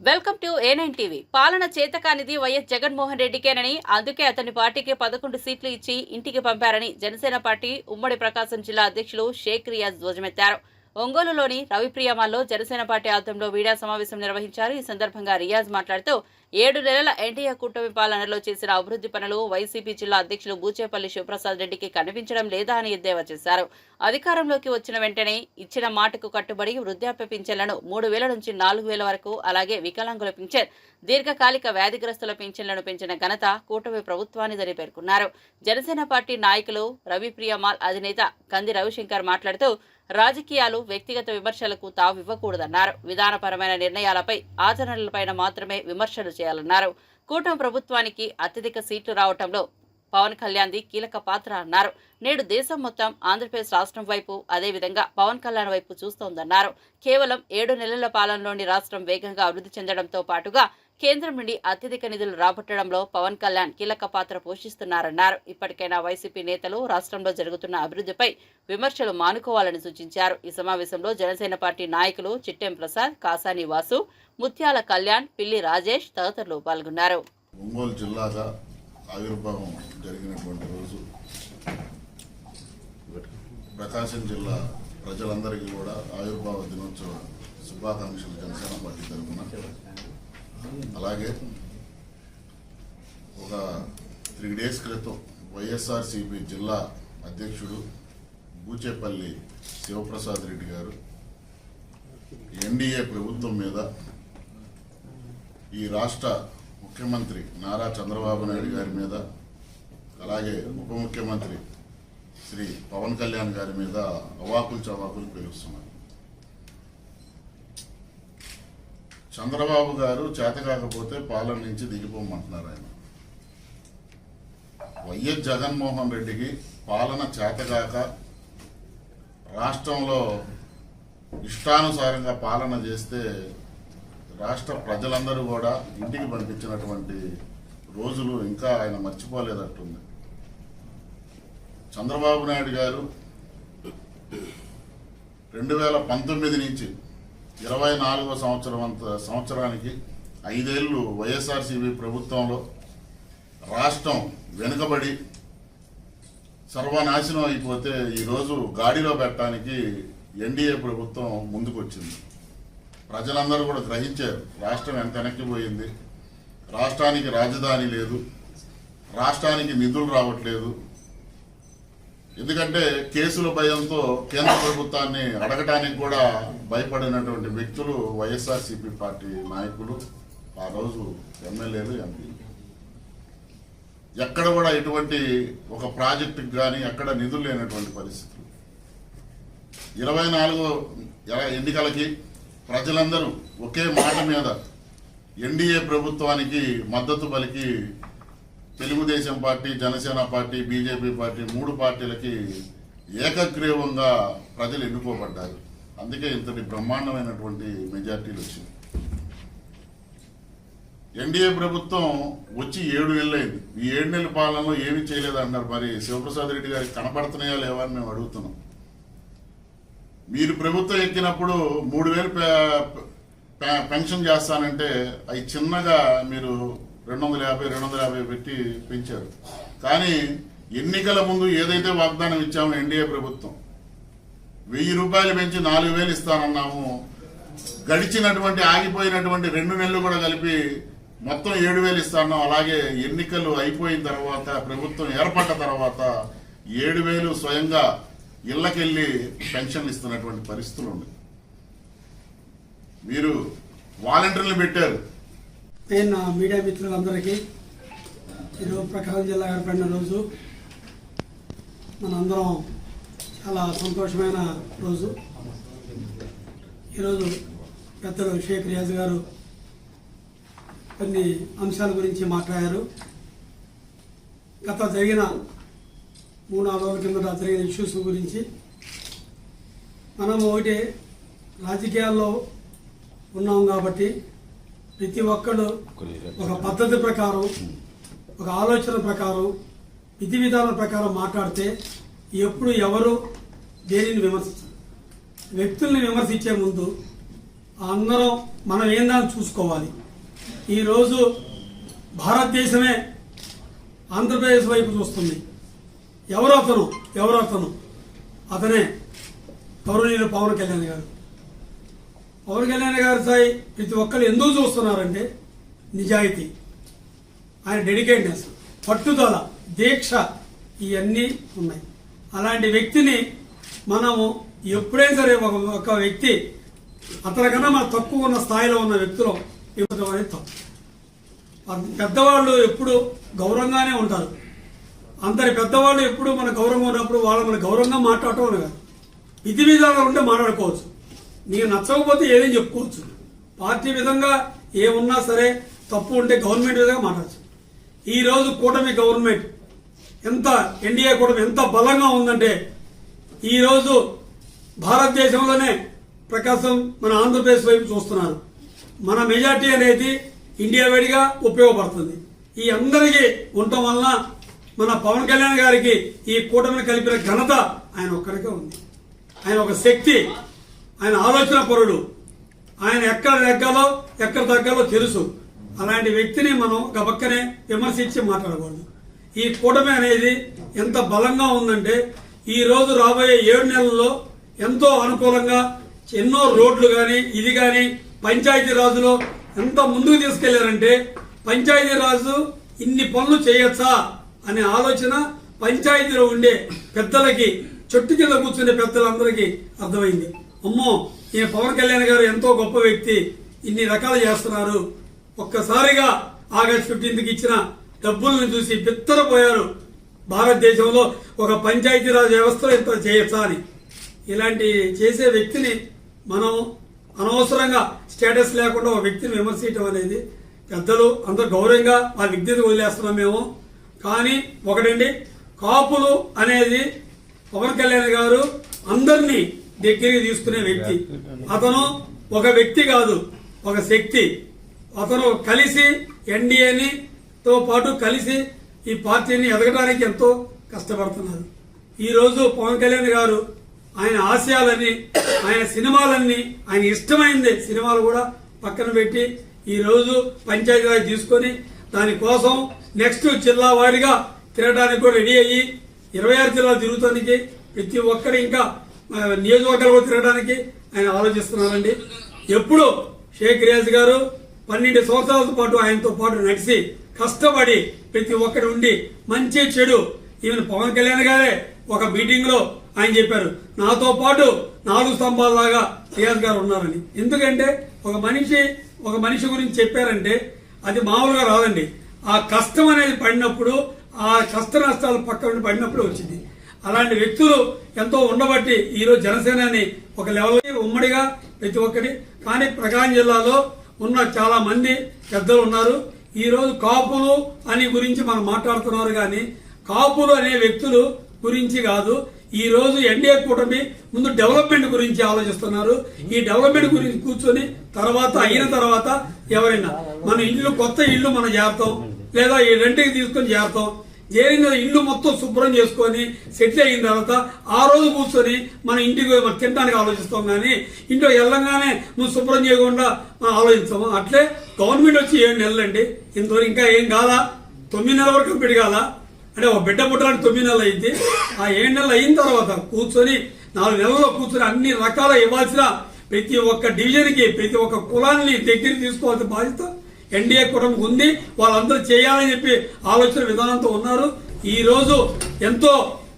Welcome to A9 TV. పాలన చేతకానిది YS Jaganmohan రెడ్డికేనని అందుకే అతని పార్టీకి పదకొండు సీట్లు ఇచ్చి ఇంటికి పంపారని జనసేన పార్టీ ఉమ్మడి ప్రకాశం జిల్లా అధ్యక్షులు షేక్ రియాజ్ ధ్వజమెత్తారు. ఒంగోలులోని రవిప్రియమాల్లో జనసేన పార్టీ ఆధ్వర్యంలో మీడియా సమావేశం నిర్వహించారు. ఈ సందర్భంగా రియాజ్ మాట్లాడుతూ ఏడు నెలల ఎన్డీఏ కూటమి పాలనలో చేసిన అభివృద్ధి పనులు వైసీపీ జిల్లా అధ్యక్షులు బూచేపల్లి శివప్రసాద్ రెడ్డికి కనిపించడం లేదా అని ఎద్దేవా చేశారు. అధికారంలోకి వచ్చిన వెంటనే ఇచ్చిన మాటకు కట్టుబడి వృద్ధాప్య పింఛన్లను మూడు వేల నుంచి నాలుగు వేల వరకు అలాగే వికలాంగుల పింఛన్ దీర్ఘకాలిక వ్యాధిగ్రస్తుల పింఛన్లను పెంచిన ఘనత కూటమి ప్రభుత్వానిదని పేర్కొన్నారు. జనసేన పార్టీ నాయకులు రవిప్రియమాల్ అధినేత కంది రవిశంకర్ మాట్లాడుతూ రాజకీయాలు వ్యక్తిగత విమర్శలకు తావివ్వకూడదన్నారు విధానపరమైన నిర్ణయాలపై ఆచరణలపైన మాత్రమే విమర్శలు చేయాలన్నారు. కూటమి ప్రభుత్వానికి అత్యధిక సీట్లు రావటంలో పవన్ కళ్యాణ్ది కీలక పాత్ర అన్నారు. నేడు దేశం మొత్తం ఆంధ్రప్రదేశ్ రాష్ట్రం వైపు అదేవిధంగా పవన్ కళ్యాణ్ వైపు చూస్తోందన్నారు. కేవలం ఏడు నెలల పాలనలోని రాష్ట్రం వేగంగా అభివృద్ధి చెందడంతో పాటుగా కేంద్రం నుండి అత్యధిక నిధులు రాబట్టడంలో పవన్ కళ్యాణ్ కీలక పాత్ర పోషిస్తున్నారన్నారు. ఇప్పటికైనా వైసీపీ నేతలు రాష్ట్రంలో జరుగుతున్న అభివృద్ధిపై విమర్శలు మానుకోవాలని సూచించారు. ఈ సమావేశంలో జనసేన పార్టీ నాయకులు చిట్టెం ప్రసాద్ కాసాని వాసు ముత్యాల కళ్యాణ్ పిల్లి రాజేష్ తదితరులు పాల్గొన్నారు. ఒంగోలు జిల్లాగా ఆవిర్భావం జరిగినటువంటి రోజు. ప్రకాశం జిల్లా ప్రజలందరికీ కూడా ఆవిర్భావ దినోత్సవ శుభాకాంక్షలు జనసేన పార్టీ తరఫున. అలాగే ఒక త్రీ డేస్ క్రితం వైఎస్ఆర్సిపి జిల్లా అధ్యక్షుడు బూచేపల్లి శివప్రసాద్ రెడ్డి గారు ఎన్డీఏ ప్రభుత్వం మీద ఈ రాష్ట్ర ముఖ్యమంత్రి నారా చంద్రబాబు నాయుడు గారి మీద అలాగే ఉప ముఖ్యమంత్రి శ్రీ పవన్ కళ్యాణ్ గారి మీద అవాకులు చవాకులు పిలుస్తున్నారు. చంద్రబాబు గారు చేత కాకపోతే పాలన నుంచి దిగిపోమంటున్నారు ఆయన. వైఎస్ జగన్మోహన్ రెడ్డికి పాలన చేతగాక రాష్ట్రంలో ఇష్టానుసారంగా పాలన చేస్తే రాష్ట్ర ప్రజలందరూ కూడా ఇంటికి పంపించినటువంటి రోజులు ఇంకా ఆయన మర్చిపోలేదట్టుంది చంద్రబాబు నాయుడు గారు రెండు వేల పంతొమ్మిది నుంచి ఇరవై నాలుగో సంవత్సరం అంత సంవత్సరానికి ఐదేళ్ళు వైఎస్ఆర్సీపీ ప్రభుత్వంలో రాష్ట్రం వెనుకబడి సర్వనాశనం అయిపోతే ఈరోజు గాడిలో పెట్టడానికి ఎన్డీఏ ప్రభుత్వం ముందుకొచ్చింది. ప్రజలందరూ కూడా గ్రహించారు రాష్ట్రం ఎంత వెనక్కిపోయింది రాష్ట్రానికి రాజధాని లేదు. రాష్ట్రానికి నిధులు రావట్లేదు. ఎందుకంటే కేసుల భయంతో కేంద్ర ప్రభుత్వాన్ని అడగటానికి కూడా భయపడినటువంటి వ్యక్తులు వైఎస్ఆర్సీపీ పార్టీ నాయకులు ఆ రోజు ఎమ్మెల్యేలు ఎంపీ ఎక్కడ కూడా ఎటువంటి ఒక ప్రాజెక్టుకి కానీ ఎక్కడ నిధులు లేనటువంటి పరిస్థితులు. ఇరవై నాలుగో ఎన్నికలకి ప్రజలందరూ ఒకే మాట మీద ఎన్డీఏ ప్రభుత్వానికి మద్దతు పలికి Telugu Desam party Janasena party BJP party మూడు పార్టీలకి ఏకగ్రీవంగా ప్రజలు ఎన్నుకోబడ్డారు. అందుకే ఇంతటి బ్రహ్మాండమైనటువంటి మెజార్టీలు వచ్చింది ఎన్డీఏ ప్రభుత్వం వచ్చి ఏడు నెలలైంది. ఈ ఏడు నెలల పాలనలో ఏమీ చేయలేదన్నారు. మరి శివప్రసాద్ రెడ్డి గారికి కనపడుతున్నాయా లేవా అని మేము అడుగుతున్నాం. మీరు ప్రభుత్వం ఎక్కినప్పుడు మూడు వేలు పెన్షన్ చేస్తానంటే అవి చిన్నగా మీరు రెండు వందల యాభై రెండు వందల యాభై పెట్టి పెంచారు. కానీ ఎన్నికల ముందు ఏదైతే వాగ్దానం ఇచ్చామో ఎన్డీఏ ప్రభుత్వం వెయ్యి రూపాయలు పెంచి నాలుగు వేలు ఇస్తానన్నాము. గడిచినటువంటి ఆగిపోయినటువంటి రెండు నెలలు కూడా కలిపి మొత్తం ఏడు వేలు ఇస్తాను అలాగే ఎన్నికలు అయిపోయిన తర్వాత ప్రభుత్వం ఏర్పడ్డ తర్వాత ఏడు వేలు స్వయంగా ఇళ్ళకెళ్ళి పెన్షన్లు ఇస్తున్నటువంటి పరిస్థితులు ఉన్నాయి. మీరు వాలంటీర్లు పెట్టారు. నేను నా మీడియా మిత్రులందరికీ ఈరోజు ప్రకాశం జిల్లా ఏర్పడిన రోజు మనందరం చాలా సంతోషమైన రోజు. ఈరోజు పెద్దలు షేక్ రియాజ్ గారు కొన్ని అంశాల గురించి మాట్లాడారు. గత జరిగిన మూడు నాలుగు రోజుల కిందట జరిగిన ఇష్యూస్ గురించి మనం ఒకటి రాజకీయాల్లో ఉన్నాం కాబట్టి ప్రతి ఒక్కళ్ళు ఒక పద్ధతి ప్రకారం ఒక ఆలోచన ప్రకారం విధి విధానాల ప్రకారం మాట్లాడితే ఎప్పుడు ఎవరు దేనిని విమర్శించారు. వ్యక్తుల్ని విమర్శించే ముందు అందరం మనం ఏందని చూసుకోవాలి? ఈరోజు భారతదేశమే ఆంధ్రప్రదేశ్ వైపు చూస్తుంది. ఎవరో అతను ఎవరో అతను అతనే గౌరవనీయులు పవన్ కళ్యాణ్ గారు. పవన్ కళ్యాణ్ గారి సాయి ప్రతి ఒక్కరు ఎందుకు చూస్తున్నారంటే నిజాయితీ. ఆయన డెడికేట్నెస్ పట్టుదల దీక్ష ఇవన్నీ ఉన్నాయి. అలాంటి వ్యక్తిని మనము ఎప్పుడైనా సరే ఒక ఒక వ్యక్తి అతనికన్నా మన తక్కువ ఉన్న స్థాయిలో ఉన్న వ్యక్తులు ఇవ్వడం అనేది తప్పు. పెద్దవాళ్ళు ఎప్పుడు గౌరవంగానే ఉంటారు. అందరి పెద్దవాళ్ళు ఎప్పుడు మన గౌరవంగా ఉన్నప్పుడు వాళ్ళు మన గౌరవంగా మాట్లాడటం అని కాదు. విధి విధానాలు ఉంటే మాట్లాడుకోవచ్చు. నీకు నచ్చకపోతే ఏదేం చెప్పుకోవచ్చు. పార్టీ విధంగా ఏమున్నా సరే తప్పు ఉంటే గవర్నమెంట్ విధంగా మాట్లాడచ్చు. ఈరోజు కూటమి గవర్నమెంట్ ఎంత ఎన్డీఏ కూటమి ఎంత బలంగా ఉందంటే ఈరోజు భారతదేశంలోనే ప్రకాశం మన ఆంధ్రప్రదేశ్ వైపు చూస్తున్నారు. మన మెజార్టీ అనేది ఇండియా వైడ్గా ఉపయోగపడుతుంది. ఈ అందరికీ ఉండటం వలన మన పవన్ కళ్యాణ్ గారికి ఈ కూటమిని కలిపిన ఘనత ఆయన ఒక్కరికే ఉంది. ఆయన ఒక శక్తి ఆయన ఆలోచన పరుడు ఆయన ఎక్కడ ఎగ్గాలో ఎక్కడ తగ్గాలో తెలుసు. అలాంటి వ్యక్తిని మనం గబక్కనే విమర్శించి మాట్లాడకూడదు. ఈ కూటమి అనేది ఎంత బలంగా ఉందంటే ఈ రోజు రాబోయే ఏడు నెలల్లో ఎంతో అనుకూలంగా ఎన్నో రోడ్లు కానీ ఇది కానీ పంచాయతీ రాజులో ఎంత ముందుకు తీసుకెళ్ళారంటే పంచాయతీ రాజు ఇన్ని పనులు చేయొచ్చా? అనే ఆలోచన పంచాయతీలో ఉండే పెద్దలకి చెట్టు కింద కూర్చునే పెద్దలందరికీ అర్థమైంది. అమ్మో ఈయన పవన్ కళ్యాణ్ గారు ఎంతో గొప్ప వ్యక్తి ఇన్ని రకాలు చేస్తున్నారు. ఒక్కసారిగా ఆగస్ట్ ఫిఫ్టీన్త్కి ఇచ్చిన డబ్బులను చూసి బిత్తరపోయారు. భారతదేశంలో ఒక పంచాయతీరాజ్ వ్యవస్థలో ఇంత చేయొచ్చా అని. ఇలాంటి చేసే వ్యక్తిని మనం అనవసరంగా స్టేటస్ లేకుండా ఒక వ్యక్తిని విమర్శించడం అనేది పెద్దలు అందరూ గౌరవంగా ఆ విజ్ఞత వదిలేస్తున్నాం మేము. కానీ ఒకటండి కాపులు అనేది పవన్ కళ్యాణ్ గారు అందరినీ దగ్గరికి తీసుకునే వ్యక్తి. అతను ఒక వ్యక్తి కాదు ఒక శక్తి. అతను కలిసి ఎన్డీఏని తో పాటు కలిసి ఈ పార్టీని ఎదగడానికి ఎంతో కష్టపడుతున్నారు. ఈ రోజు పవన్ కళ్యాణ్ గారు ఆయన ఆశయాలన్నీ ఆయన సినిమాలన్నీ ఆయన ఇష్టమైంది సినిమాలు కూడా పక్కన పెట్టి ఈ రోజు పంచాయతీరాజ్ తీసుకొని దానికోసం నెక్స్ట్ జిల్లా వారీగా తిరగడానికి కూడా రెడీ అయ్యి ఇరవై ఆరు జిల్లాలు తిరుగుతానికి ప్రతి ఒక్కరు ఇంకా ఆ, నియోజకవర్గాలు కూడా తిరగడానికి ఆయన ఆలోచిస్తున్నారండి. ఎప్పుడు షేక్ రియాజ్ గారు పన్నెండు సంవత్సరాలతో పాటు ఆయనతో పాటు నడిచి కష్టపడి ప్రతి ఒక్కరు ఉండి మంచి చెడు ఈవెన్ పవన్ కళ్యాణ్ గారే ఒక మీటింగ్లో ఆయన చెప్పారు. నాతో పాటు నాలుగు స్తంభాలలాగా రియాజ్ గారు ఉన్నారని ఎందుకంటే ఒక మనిషి ఒక మనిషి గురించి చెప్పారంటే అది మామూలుగా రాదండి. ఆ కష్టం అనేది పడినప్పుడు ఆ కష్ట నష్టాలు పక్కన పడినప్పుడు వచ్చింది. అలాంటి వ్యక్తులు ఎంతో ఉండబట్టి ఈరోజు జనసేనని ఒక లెవెల్ ఉమ్మడిగా ప్రతి ఒక్కటి కానీ ప్రకాశం జిల్లాలో ఉన్న చాలా మంది పెద్దలు ఉన్నారు. ఈ రోజు కాపులు అని గురించి మనం మాట్లాడుతున్నారు కానీ కాపులు అనే వ్యక్తులు గురించి కాదు. ఈ రోజు ఎన్డీఏ కూటమి ముందు డెవలప్మెంట్ గురించి ఆలోచిస్తున్నారు. ఈ డెవలప్మెంట్ గురించి కూర్చొని తర్వాత అయిన తర్వాత ఎవరైనా మన ఇల్లు కొత్త ఇల్లు మనం చేస్తాం లేదా ఈ రెంట్కి తీసుకొని చేస్తాం చేరిన ఇల్లు మొత్తం శుభ్రం చేసుకొని సెటిల్ అయిన తర్వాత ఆ రోజు కూర్చొని మన ఇంటికి మనం తినడానికి ఆలోచిస్తాం కానీ ఇంట్లో వెళ్ళంగానే నువ్వు శుభ్రం చేయకుండా మనం ఆలోచిస్తాము అట్లే గవర్నమెంట్ వచ్చి ఏడు నెలలండి. ఇంతవరకు ఇంకా ఏం కాదా తొమ్మిది నెలల వరకు కంప్లీట్ కాదా అంటే ఒక బిడ్డ పుట్టడానికి తొమ్మిది నెలలు అయింది. ఆ ఏడు నెలలు అయిన తర్వాత కూర్చొని నాలుగు నెలల్లో కూర్చొని అన్ని రకాల ఇవ్వాల్సిన ప్రతి ఒక్క డివిజన్కి ప్రతి ఒక్క కులాన్ని దగ్గర తీసుకోవాల్సిన బాధ్యత ఎన్డీఏ కూటమికి ఉంది. వాళ్ళందరూ చేయాలని చెప్పి ఆలోచన విధానంతో ఉన్నారు. ఈ రోజు ఎంతో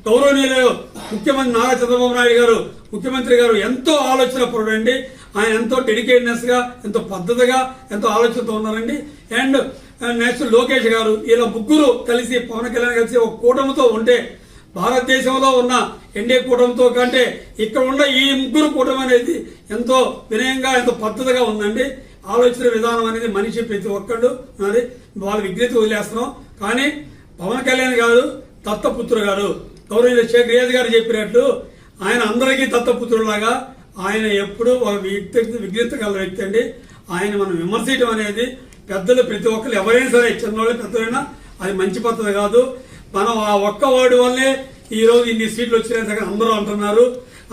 గౌరవనీయులు ముఖ్యమంత్రి నారా చంద్రబాబు నాయుడు గారు ముఖ్యమంత్రి గారు ఎంతో ఆలోచన పరుడండి. ఆయన ఎంతో డెడికేట్నెస్గా ఎంతో పద్ధతిగా ఎంతో ఆలోచనతో ఉన్నారండి. అండ్ నెక్స్ట్ లోకేష్ గారు ఇలా ముగ్గురు కలిసి పవన్ కళ్యాణ్ కలిసి ఒక కూటమితో ఉంటే భారతదేశంలో ఉన్న ఎన్డీఏ కూటమితో కంటే ఇక్కడ ఉన్న ఈ ముగ్గురు కూటమి అనేది ఎంతో వినయంగా ఎంతో పద్ధతిగా ఉందండి. ఆలోచన విధానం అనేది మనిషి ప్రతి ఒక్కళ్ళు అది వాళ్ళ విజ్ఞత వదిలేస్తున్నాం. కానీ పవన్ కళ్యాణ్ గారు దత్తపుత్రుడు గారు. గౌరవ షేక్ రియాజ్ గారు చెప్పినట్టు ఆయన అందరికీ దత్తపుత్రులాగా ఆయన ఎప్పుడు ఒక వ్యక్తి విజ్ఞత గల వ్యక్తి అండి. ఆయన మనం విమర్శించడం అనేది పెద్దలు ప్రతి ఒక్కరు ఎవరైనా సరే చిన్నవాళ్ళు పెద్దలైనా అది మంచి పద్ధతి కాదు. మనం ఆ ఒక్క వార్డు వల్లే ఈ రోజు ఇన్ని సీట్లు వచ్చినాయి దగ్గర అందరూ అంటున్నారు.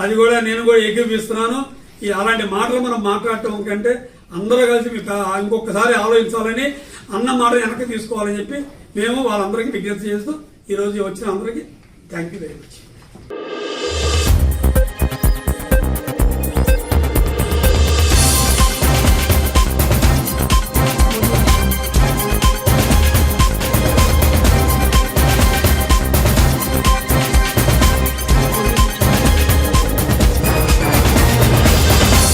అది కూడా నేను కూడా ఏకీపిస్తున్నాను ఈ అలాంటి మాటలు మనం మాట్లాడటం కంటే అందరూ కలిసి మీకు ఇంకొకసారి ఆలోచించాలని అన్న మాట వెనక్కి తీసుకోవాలని చెప్పి మేము వాళ్ళందరికీ విజ్ఞప్తి చేస్తూ ఈరోజు వచ్చిన అందరికీ థ్యాంక్ యూ వెరీ మచ్